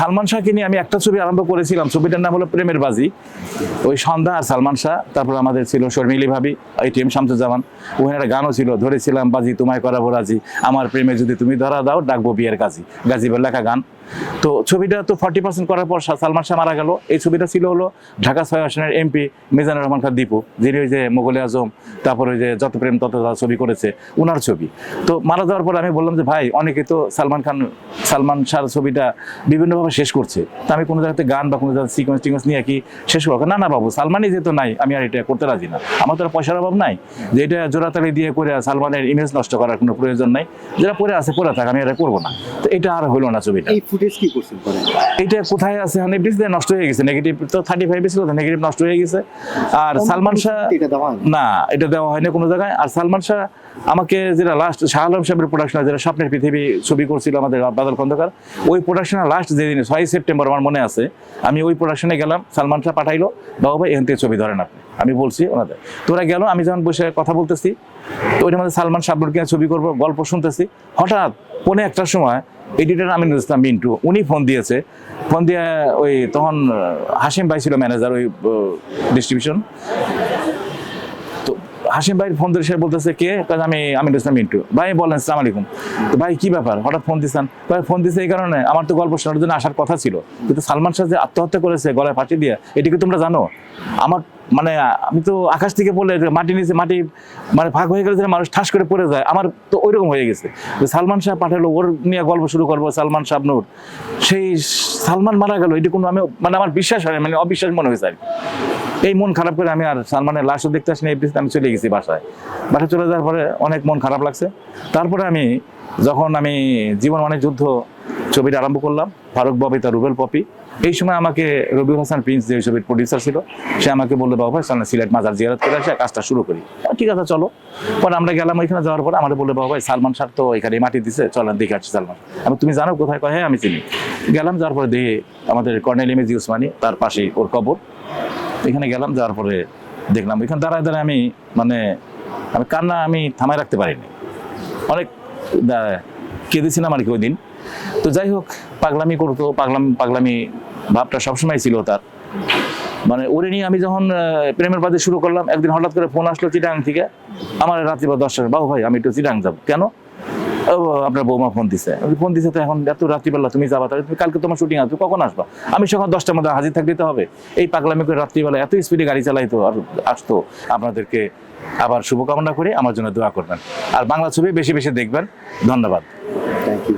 সালমান শাহকে নিয়ে আমি একটা ছবি আরম্ভ করেছিলাম। ছবিটার নাম হলো প্রেমের বাজি। ওই সন্ধ্যা আর সালমান শাহ, তারপর আমাদের ছিল শর্মিলি ভাবি এটিএম শামসুজ্জামান। ওখানে একটা গানও ছিল, ধরেছিলাম, বাজি তোমায় করাবো রাজি, আমার প্রেমে যদি তুমি ধরা দাও, ডাকবো বিয়ের কাজী। গাজীবের লেখা গান। তো ছবিটা তো ফর্টি পার্সেন্ট করার পর সালমান শাহ মারা গেল। এই ছবিটা ছিল হলো ঢাকা ছয় আসনের এমপি মিজানুর রহমান খান দীপু, যিনি ওই যে মোগলে আজম, তারপর ওই যে যত প্রেম তত ছবি করেছে ওনার ছবি। তো মারা যাওয়ার পর আমি বললাম যে, ভাই, অনেকে তো সালমান খান, সালমান শাহর ছবিটা বিভিন্নভাবে শেষ করছে। তা আমি কোনো জায়গাতে গান বা কোনো জায়গায় সিকোয়েন্স টিকোয়েন্স নিয়ে কি শেষ করব? না না বাবু, সালমানই যেহেতু নাই, আমি আর এটা করতে রাজি না। আমার তো পয়সার অভাব নাই। যে এটা জোড়াতালি দিয়ে করে সালমানের ইমেজ নষ্ট করার কোনো প্রয়োজন নাই। যেটা পরে আছে পরে থাক, আমি এটা করব না। তো এটা আর হলো না ছবিটা। ফুটেজ কি করছেন? পরে এটা কোথায় আছে? হান্ড্রেড নষ্ট হয়ে গেছে। নেগেটিভ তো থার্টি ফাইভ ছিল নেগেটিভ নষ্ট হয়ে গেছে। আর সালমান শাহ? না এটা দেওয়া হয়নি কোনো জায়গায়। আর সালমান শাহ আমাকে যেটা লাস্ট শাহ আলম সাহেবের প্রোডাকশন যেটা স্বপ্নের পৃথিবী ছবি করছিল আমাদের বাদল খন্দকার ওই প্রোডাকশনের লাস্ট যেদিন ছয় সেপ্টেম্বর আমার মনে আছে আমি ওই প্রোডাকশনে গেলাম সালমান শাহ পাঠাইলো বাবা ভাই এখান থেকে ছবি ধরেন আপনি। আমি বলছি ওনাদের তোরা গেল? আমি যখন বসে কথা বলতেছি তো ওইটার মধ্যে সালমান শাবনুরকে ছবি করব গল্প শুনতেছি হঠাৎ পৌনে একটার সময় এডিটর আমিনুল ইসলাম মিন্টু উনি ফোন দিয়েছে। ফোন দিয়ে, ওই তখন হাসিম ভাই ছিল ম্যানেজার ওই ডিস্ট্রিবিউশন তো হাসিম ভাই ফোন ধরে সে বলতেছে, কে? কাজ আমি আমিনুল ইসলাম মিন্টু ভাই বলেন, সালাম আলাইকুম। তো ভাই, কি ব্যাপার? হঠাৎ ফোন দিচ্ছেন ভাই ফোন দিছে এই কারণে, আমার তো গল্প শোনার জন্য আসার কথা ছিল। কিন্তু সালমান শাহ যে আত্মহত্যা করেছে, গলায় ফাঁসি দিয়ে, এটা কি তোমরা জানো? আমার মানে আমি তো আকাশ থেকে পড়লে মাটি নিচে মাটি মানে ভাগ হয়ে গেলে মানুষ ঠাস করে পড়ে যায়, আমার তো ওইরকম হয়ে গেছে। সালমান শাহ পাঠালো, ওর নিয়ে গল্প শুরু করব, সালমান শাবনুর সেই সালমান মারা গেল, এটা কোনো আমি মানে আমার বিশ্বাস হয় মানে অবিশ্বাস মনে হয়েছে এই মন খারাপ করে আমি আর সালমানের লাশও দেখতে আসিনি, এই আমি চলে গেছি বাসায়। বাসায় চলে যাওয়ার পরে অনেক মন খারাপ লাগছে। তারপরে আমি যখন আমি জীবন অনেক যুদ্ধ ছবিটা আরম্ভ করলাম, ফারুক ববি ববিতা রুবেল পপি। এই সময় আমাকে রবি হাসান প্রিন্স যে ছবির প্রডিউসার ছিল, সে আমাকে বলল, বাবা ভাই চলেন সিলেট মাজার জিয়ারত করে আসে কাজটা শুরু করি। ঠিক আছে, চলো। পরে আমরা গেলাম ওইখানে যাওয়ার পরে আমাদের বলল, বাবা ভাই, সালমান শাহ তো এখানে মাটি দিছে চলেন দেখে আসছি সালমান। আমি, তুমি জানো কোথায়? কয় হ্যাঁ আমি চিনি। গেলাম, যাওয়ার পরে দেখি আমাদের কর্নেল এমএজি উসমানি তার পাশেই ওর কবর। এখানে গেলাম, যাওয়ার পরে দেখলাম, এখানে দাঁড়ায় দাঁড়ায় আমি মানে আমি কান্না আমি থামায় রাখতে পারিনি। অনেক কেঁদেছিলাম আর কি ওই দিন। তো যাই হোক, পাগলামি করতো, পাগলাম, পাগলামি ভাবটা সবসময় ছিল তার। মানে ওরে নিয়ে আমি যখন প্রেমের বাদে শুরু করলাম, একদিন হঠাৎ করে ফোন আসলো চিটাং থেকে, আমার রাত্রি বা দশটা বাবু ভাই, আমি একটু চিটাং যাব। কেন? আপনার বৌমা ফোন দিছে। ফোন দিছে তো এখন এত রাত্রিবেলা তুমি যাবা, তাহলে তুমি কালকে তোমার শুটিং আছে, কখন আসবা? আমি সকাল দশটার মধ্যে হাজির থাকতে তো হবে। এই পাগলামি করে রাত্রিবেলা এত স্পিডে গাড়ি চালাইতো আর আসতো, আপনাদেরকে আবার শুভকামনা করে আমার জন্য দোয়া করবেন। আর বাংলা ছবি বেশি বেশি দেখবেন। ধন্যবাদ। Thank you